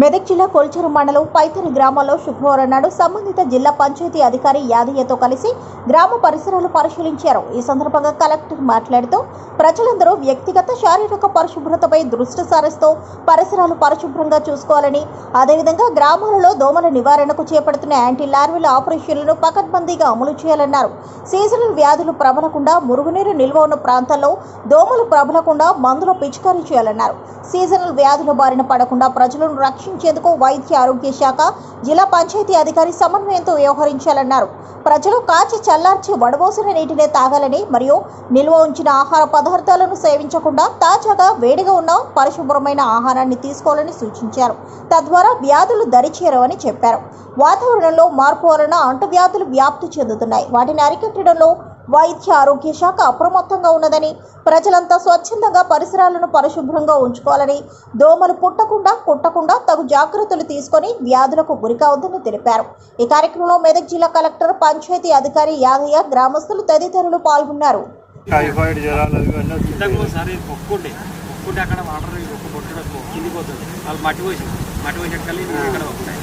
మెదక్ జిల్లా కొల్చెరు మండలం పైతని గ్రామంలో శుక్రవారం నాడు సంబంధిత జిల్లా పంచాయతీ అధికారి యాదయ్యతో కలిసి గ్రామ పరిసరాలు పరిశీలించారు. ఈ సందర్భంగా కలెక్టర్ మాట్లాడుతూ ప్రజలందరూ వ్యక్తిగత శారీరక పరిశుభ్రతపై దృష్టి సారిస్తూ పరిసరాలు పరిశుభ్రంగా చూసుకోవాలని అదేవిధంగా గ్రామాలలో దోమల నివారణకు చేపడుతున్న యాంటీ లార్వెల్ ఆపరేషన్లను పకడ్బందీగా అమలు చేయాలన్నారు. సీజనల్ వ్యాధులు ప్రబలకుండా మురుగునీరు నిల్వ ఉన్న ప్రాంతాల్లో దోమలు ప్రబలకుండా మందులు పిచికారీ చేయాలన్నారు. సీజనల్ వ్యాధుల బారిన పడకుండా ప్రజలను రక్షించేందుకు వైద్య ఆరోగ్య శాఖ జిల్లా పంచాయతీ అధికారి సమన్వయంతో వ్యవహరించాలన్నారు. ప్రజలు కాచి చల్లార్చి వడబోసిన నీటినే తాగాలని మరియు నిల్వ ఉంచిన ఆహార పదార్థాలను సేవించకుండా తాజాగా వేడిగా ఉన్న పరిశుభ్రమైన ఆహారాన్ని తీసుకోవాలని సూచించారు. తద్వారా వ్యాధులు దరిచేరవని చెప్పారు. వాతావరణంలో మార్పు వలన అంటువ్యాధులు వ్యాప్తి చెందుతున్నాయి. వాటిని అరికట్టడంలో వైద్య ఆరోగ్య శాఖ అప్రమత్తంగా ఉన్నదని ప్రజలంతా స్వచ్ఛందంగా పరిసరాలను పరిశుభ్రంగా ఉంచుకోవాలని దోమలు పుట్టకుండా కుట్టకుండా తగు జాగ్రత్తలు తీసుకొని వ్యాధులకు గురికావద్దని తెలిపారు. ఈ కార్యక్రమంలో మెదక్ జిల్లా కలెక్టర్ పంచాయతీ అధికారి యాదయ్య గ్రామస్తులు తదితరులు పాల్గొన్నారు. టైఫాయిడ్ జ్వరాలు అవి అన్నీ ఇంతకు వచ్చింటాయి ఒకసారి పొక్కుండే పొక్కుంటే అక్కడ వాటర్ ఒక పొట్టుడు కిందికి పోతుంది. వాళ్ళు మట్టి పోసి మట్టి పోసేటకెళ్ళి నీళ్ళు ఇక్కడ వస్తాయి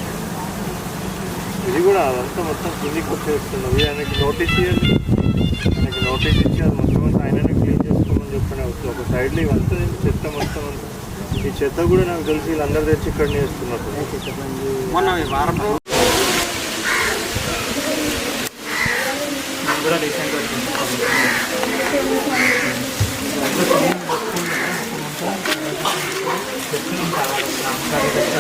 ఇది కూడా అదంతా మొత్తం కిందికి వచ్చేస్తున్నది. ఆయనకి నోటీస్ ఇవ్వాలి మనకి నోటీస్ ఇచ్చి అది మొత్తం అంతా ఆయననే క్లీన్ చేసుకోమని చెప్పనే. వస్తుంది ఒక సైడ్లో ఇవంతా చెత్త మొత్తం అంతా. ఈ చెత్త కూడా నాకు తెలిసి వీళ్ళందరూ తెచ్చి ఇక్కడ వేస్తున్నారు. మొన్న కూడా రీసెంట్గా